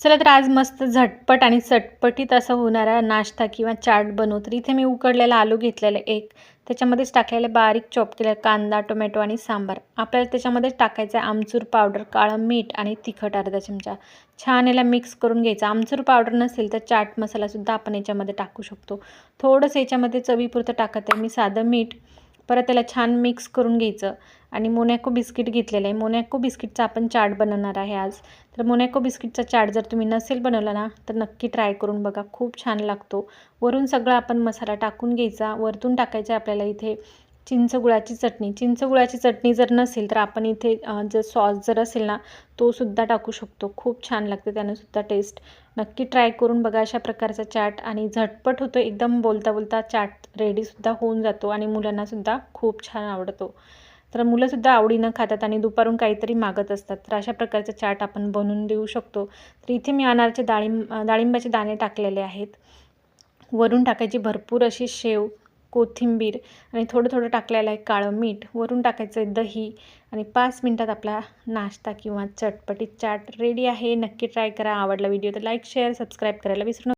चला तर आज मस्त झटपट आणि चटपटीत असं होणारा नाश्ता किंवा चाट बनवू. तर इथे मी उकडलेला आलू घेतलेला एक. त्याच्यामध्येच टाकलेलं बारीक चॉप केलेला कांदा टोमॅटो आणि सांबार. आपल्याला त्याच्यामध्ये टाकायचं आहे आमचूर पावडर काळं मीठ आणि तिखट अर्धा चमचा. छान याला मिक्स करून घ्यायचं. आमचूर पावडर नसेल तर चाट मसालासुद्धा आपण याच्यामध्ये टाकू शकतो. थोडंसं याच्यामध्ये चवीपुरतं टाकत आहे मी साधं मीठ. परत त्याला छान मिक्स करून घ्यायचं. आणि मोनॅको बिस्किट घेतलेलं आहे. मोनॅको बिस्किटचा आपण चाट बनवणार आहे आज. तर मोनॅको बिस्किटचा चाट जर तुम्ही नसेल बनवला ना तर नक्की ट्राय करून बघा. खूप छान लागतो. वरून सगळं आपण मसाला टाकून घ्यायचा. वरतून टाकायचा आपल्याला इथे. चिंचगुळाची चटणी. चिंचगुळाची चटणी जर नसेल तर आपण इथे जर सॉस जर असेल ना तो सुद्धा टाकू शकतो. खूप छान लागते त्यानं सुद्धा टेस्ट नक्की ट्राय करून बघा अशा प्रकारचा चाट आणि झटपट होतो. एकदम बोलता बोलता चाट रेडीसुद्धा होऊन जातो आणि मुलांनासुद्धा खूप छान आवडतो. तर मुलंसुद्धा आवडीनं खातात आणि दुपारून काहीतरी मागत असतात. तर अशा प्रकारचा चाट आपण बनवून देऊ शकतो. तर इथे मी अनारचे डाळिंब डाळिंबाचे दाणे टाकलेले आहेत. वरून टाकायची भरपूर अशी शेव कोथिंबीर आणि थोडं थोडं टाकलेलं आहे काळं मीठ. वरून टाकायचं आहे दही आणि पाच मिनटात आपला नाश्ता किंवा चटपटीत चाट रेडी आहे. नक्की ट्राय करा. आवडला व्हिडिओ तर लाईक शेअर सबस्क्राईब करायला विसरू नका.